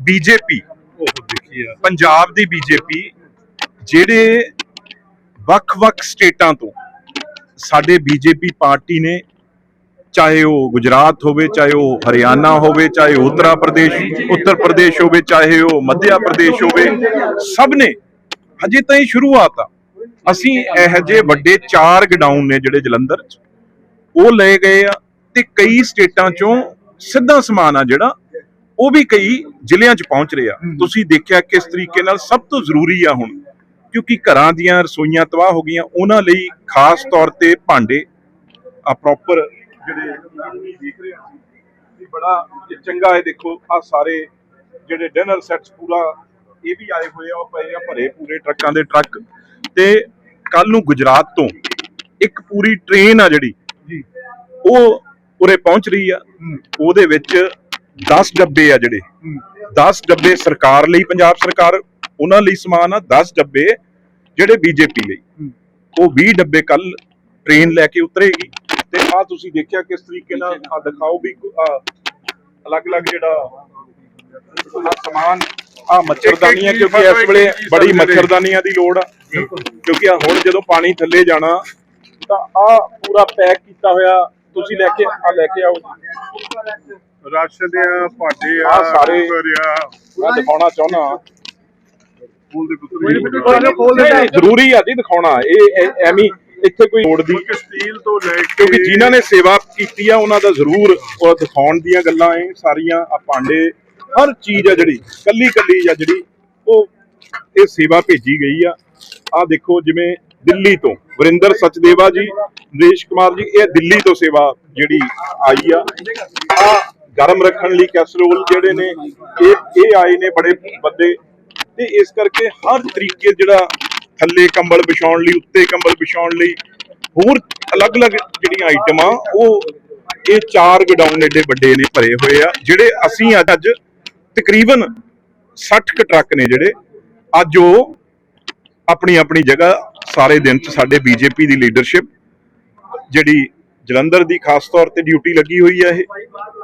BJP ਉਹ ਦੇਖੀ ਆ। ਪੰਜਾਬ ਦੀ ਬੀਜੇਪੀ ਜਿਹੜੇ ਵੱਖ-ਵੱਖ ਸਟੇਟਾਂ ਤੋਂ ਸਾਡੇ ਬੀਜੇਪੀ ਪਾਰਟੀ ਨੇ ਚਾਹੇ ਉਹ ਗੁਜਰਾਤ ਹੋਵੇ ਚਾਹੇ ਉਹ ਹਰਿਆਣਾ ਹੋਵੇ ਚਾਹੇ ਉੱਤਰਾ ਪ੍ਰਦੇਸ਼ ਉੱਤਰ ਪ੍ਰਦੇਸ਼ ਹੋਵੇ ਚਾਹੇ ਉਹ ਮੱਧਿਆ ਪ੍ਰਦੇਸ਼ ਹੋਵੇ ਸਭ ਨੇ ਹਜੇ ਤਾਂ ਇਹ ਸ਼ੁਰੂਆਤ ਆ। ਅਸੀਂ ਇਹ ਜਿਹੇ ਵੱਡੇ ਚਾਰ ਗਡਾਊਨ ਨੇ ਜਿਹੜੇ ਜਲੰਧਰ ਚ ਉਹ ਲਏ ਗਏ ਆ ਤੇ ਕਈ ਸਟੇਟਾਂ ਚੋਂ ਸਿੱਧਾ ਸਮਾਨ ਆ ਜਿਹੜਾ ਉਹ ਵੀ ਕਈ ਜ਼ਿਲ੍ਹਿਆਂ 'ਚ ਪਹੁੰਚ ਰਿਹਾ ਤੁਸੀਂ ਦੇਖਿਆ ਕਿਸ ਤਰੀਕੇ ਨਾਲ ਸਭ ਤੋਂ ਜ਼ਰੂਰੀ ਆ ਹੁਣ ਕਿਉਂਕਿ ਘਰਾਂ ਦੀਆਂ ਰਸੋਈਆਂ ਤਬਾਹ ਹੋ ਗਈਆਂ ਉਹਨਾਂ ਲਈ ਖਾਸ ਤੌਰ ਤੇ ਭਾਂਡੇ ਆ ਪ੍ਰੋਪਰ ਜਿਹੜੇ ਦੇਖ ਰਹੇ ਇਹ ਬੜਾ ਚੰਗਾ ਹੈ ਦੇਖੋ ਆ ਸਾਰੇ ਜਿਹੜੇ ਡਿਨਰ ਸੈਟਸ ਪੂਰਾ ਇਹ ਵੀ ਆਏ ਹੋਏ ਆ ਉਹ ਪਏ ਆ ਭਰੇ ਪੂਰੇ ਟਰੱਕਾਂ ਦੇ ਟਰੱਕ। ਤੇ ਕੱਲ ਨੂੰ ਗੁਜਰਾਤ ਤੋਂ ਇੱਕ ਪੂਰੀ ਟ੍ਰੇਨ ਆ ਜਿਹੜੀ ਜੀ। ਉਹ ਉਰੇ ਪਹੁੰਚ ਰਹੀ ਆ। ਉਹਦੇ ਵਿੱਚ 10 ਡੱਬੇ ਆ ਜਿਹੜੇ। 10 ਡੱਬੇ ਸਰਕਾਰ ਲਈ ਪੰਜਾਬ ਸਰਕਾਰ ਉਹਨਾਂ ਲਈ ਸਮਾਨ ਆ 10 ਡੱਬੇ ਜਿਹੜੇ ਬੀਜੇਪੀ ਲਈ। ਉਹ 20 ਡੱਬੇ ਕੱਲ ਟ੍ਰੇਨ ਲੈ ਕੇ ਉਤਰੇਗੀ ਤੇ ਆ ਤੁਸੀਂ ਦੇਖਿਆ ਕਿਸ ਤਰੀਕੇ ਨਾਲ ਆ ਦਿਖਾਓ ਵੀ ਅਲੱਗ-ਅਲੱਗ ਜਿਹੜਾ ਸਮਾਨ ਆ ਮੱਛਰਦਾਨੀਆਂ ਕਿਉਂਕਿ ਇਸ ਵੇਲੇ ਬੜੀ ਮੱਛਰਦਾਨੀਆਂ ਦੀ ਲੋੜ ਆ। ਕਿਉਂਕਿ ਆ ਹੁਣ ਜਦੋਂ ਪਾਣੀ ਥੱਲੇ ਜਾਣਾ ਤਾਂ ਆ ਪੂਰਾ ਪੈਕ ਕੀਤਾ ਹੋਇਆ ਤੁਸੀਂ ਲੈ ਕੇ ਆ ਲੈ ਕੇ ਆਓ ਰਾਸ਼ਨ ਆ ਭਾਂਡੇ ਆ ਆਹ ਸਾਰੇ- ਮੈਂ ਦਿਖਾਉਣਾ ਚਾਹੁੰਦਾ ਫੂਲ ਦੇ ਨਹੀਂ, ਪੁੱਤਰ ਜ਼ਰੂਰੀ ਆ ਜੀ ਦਿਖਾਉਣਾ। ਇਹ ਐ- ਐਵੇਂ ਹੀ ਇੱਥੇ ਕੋਈ ਲੋੜ ਦੀ ਸਟੀਲ ਤੋਂ ਲੈ ਕੇ ਕਿਉਂਕਿ ਜਿਨ੍ਹਾਂ ਨੇ ਸੇਵਾ ਕੀਤੀ ਆ ਉਹਨਾਂ ਦਾ ਜ਼ਰੂਰ ਉਹ ਦਿਖਾਉਣ ਦੀਆਂ ਗੱਲਾਂ ਇਹ ਸਾਰੀਆਂ ਆ ਭਾਂਡੇ ਹਰ ਚੀਜ਼ ਆ ਜਿਹੜੀ ਕੱਲੀ ਕੱਲੀ ਆ ਜਿਹੜੀ ਉਹ ਇਹ ਸੇਵਾ ਭੇਜੀ ਗਈ ਆ। ਆ ਦੇਖੋ ਜਿਵੇਂ ਦਿੱਲੀ ਤੋਂ। ਵਰਿੰਦਰ ਸਚਦੇਵਾ ਜੀ, ਨਰੇਸ਼ ਕੁਮਾਰ ਜੀ, ਇਹ ਦਿੱਲੀ ਤੋਂ ਸੇਵਾ ਜਿਹੜੀ ਆਈ ਆ। ਆ ਗਰਮ ਰੱਖਣ ਲਈ ਕੈਸਰੋਲ ਜਿਹੜੇ ਨੇ, ਇਹ ਇਹ ਆਏ ਨੇ ਬੜੇ ਵੱਡੇ ਤੇ ਇਸ ਕਰਕੇ ਹਰ ਤਰੀਕੇ ਜਿਹੜਾ ਥੱਲੇ ਕੰਬਲ ਵਿਛਾਉਣ ਲਈ, ਉੱਤੇ ਕੰਬਲ ਵਿਛਾਉਣ ਲਈ, ਹੋਰ ਅਲੱਗ-ਅਲੱਗ ਜਿਹੜੀਆਂ ਆਈਟਮਾਂ, ਉਹ ਇਹ ਚਾਰ ਗਡਾਊਨ ਏਡੇ ਵੱਡੇ ਨੇ, ਭਰੇ ਹੋਏ ਆ, ਜਿਹੜੇ ਅਸੀਂ ਅੱਜ ਤਕਰੀਬਨ 60 ਕੁ ਟਰੱਕ ਨੇ ਜਿਹੜੇ, ਅੱਜ ਉਹ ਆਪਣੀ ਆਪਣੀ ਜਗ੍ਹਾ ਸਾਰੇ ਦਿਨ ਚ ਸਾਡੇ ਬੀਜੇਪੀ ਦੀ ਲੀਡਰਸ਼ਿਪ ਜਿਹੜੀ ਜਲੰਧਰ ਦੀ ਖਾਸ ਤੌਰ ਤੇ ਡਿਊਟੀ ਲੱਗੀ ਹੋਈ ਆ ਇਹ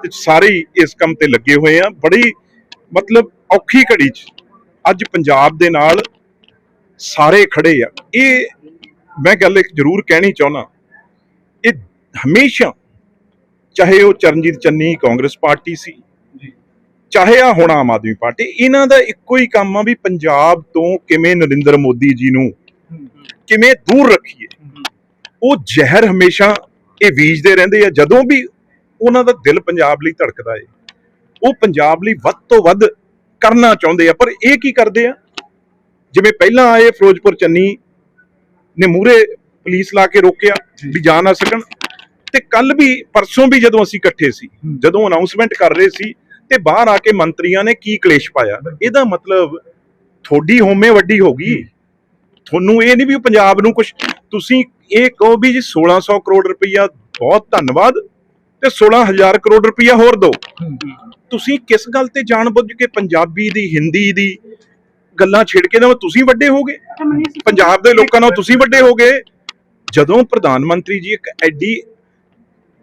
ਤੇ ਸਾਰੇ ਹੀ ਇਸ ਕੰਮ ਤੇ ਲੱਗੇ ਹੋਏ ਆ। ਬੜੀ ਮਤਲਬ ਔਖੀ ਘੜੀ ਚ ਅੱਜ ਪੰਜਾਬ ਦੇ ਨਾਲ ਸਾਰੇ ਖੜੇ ਆ। ਇਹ ਮੈਂ ਗੱਲ ਇੱਕ ਜ਼ਰੂਰ ਕਹਿਣੀ ਚਾਹੁੰਦਾ ਇਹ ਹਮੇਸ਼ਾ ਚਾਹੇ ਉਹ ਚਰਨਜੀਤ ਚੰਨੀ ਕਾਂਗਰਸ ਪਾਰਟੀ ਸੀ ਚਾਹੇ ਆ ਹੁਣ ਆਮ ਆਦਮੀ ਪਾਰਟੀ ਇਹਨਾਂ ਦਾ ਇੱਕੋ ਹੀ ਕੰਮ ਆ ਵੀ ਪੰਜਾਬ ਤੋਂ ਕਿਵੇਂ ਨਰਿੰਦਰ ਮੋਦੀ ਜੀ ਨੂੰ ਕਿਵੇਂ ਦੂਰ ਰੱਖੀਏ। ਉਹ ਜ਼ਹਿਰ ਹਮੇਸ਼ਾ ਇਹ ਬੀਜਦੇ ਰਹਿੰਦੇ ਆ। ਜਦੋਂ ਵੀ ਉਹਨਾਂ ਦਾ ਦਿਲ ਪੰਜਾਬ ਲਈ ਧੜਕਦਾ ਏ ਉਹ ਪੰਜਾਬ ਲਈ ਵੱਧ ਤੋਂ ਵੱਧ ਕਰਨਾ ਚਾਹੁੰਦੇ ਆ। ਪਰ ਇਹ ਕੀ ਕਰਦੇ ਆ? ਜਿਵੇਂ ਪਹਿਲਾਂ ਆਏ ਫਿਰੋਜ਼ਪੁਰ ਚੰਨੀ ਨੇ ਮੂਰੇ ਪੁਲਿਸ ਲਾ ਕੇ ਰੋਕਿਆ ਵੀ ਜਾ ਨਾ ਸਕਣ। ਤੇ ਕੱਲ ਵੀ ਪਰਸੋਂ ਵੀ ਜਦੋਂ ਅਸੀਂ ਇਕੱਠੇ ਸੀ ਜਦੋਂ ਅਨਾਉਂਸਮੈਂਟ ਕਰ ਰਹੇ ਸੀ ਤੇ ਬਾਹਰ ਆ ਕੇ ਮੰਤਰੀਆਂ ਨੇ ਕੀ ਕਲੇਸ਼ ਪਾਇਆ। ਇਹਦਾ ਮਤਲਬ ਥੋੜੀ ਹੋਮੇ ਵੱਡੀ ਹੋ ਗਈ। ਤੁਹਾਨੂੰ ਇਹ ਨਹੀਂ ਵੀ ਪੰਜਾਬ ਨੂੰ ਕੁਝ ਤੁਸੀਂ ਇਹ ਕਹੋ ਵੀ ਜੀ 1600 ਕਰੋੜ ਰੁਪਈਆ ਬਹੁਤ ਧੰਨਵਾਦ ਤੇ 16000 ਕਰੋੜ ਰੁਪਈਆ ਹੋਰ ਦਿਓ ਤੁਸੀਂ ਕਿਸ ਗੱਲ ਤੇ ਜਾਣਬੁੱਝ ਕੇ ਪੰਜਾਬੀ ਦੀ ਹਿੰਦੀ ਦੀ ਗੱਲਾਂ ਛੇੜ ਕੇ ਨਾ ਤੁਸੀਂ ਵੱਡੇ ਹੋਗੇ ਪੰਜਾਬ ਦੇ ਲੋਕਾਂ ਨਾਲ ਤੁਸੀਂ ਵੱਡੇ ਹੋਗੇ ਜਦੋਂ ਪ੍ਰਧਾਨ ਮੰਤਰੀ ਜੀ ਇੱਕ ਐਡੀ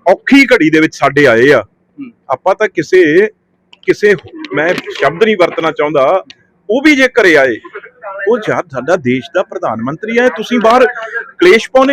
ਔਖੀ ਘੜੀ ਦੇ ਵਿੱਚ ਸਾਡੇ ਆਏ ਆ ਆਪਾਂ ਤਾਂ ਕਿਸੇ ਕਿਸੇ ਮੈਂ ਸ਼ਬਦ ਨਹੀਂ ਵਰਤਣਾ ਚਾਹੁੰਦਾ ਉਹ ਵੀ ਜੇ ਘਰੇ ਆਏ ਉਹ ਜਦ ਸਾਡਾ ਦੇਸ਼ ਦਾ ਪ੍ਰਧਾਨ ਮੰਤਰੀ ਹੈ ਤੁਸੀਂ ਬਾਹਰ ਕਲੇਸ਼ ਪਾਉਨੇ ਹੋ?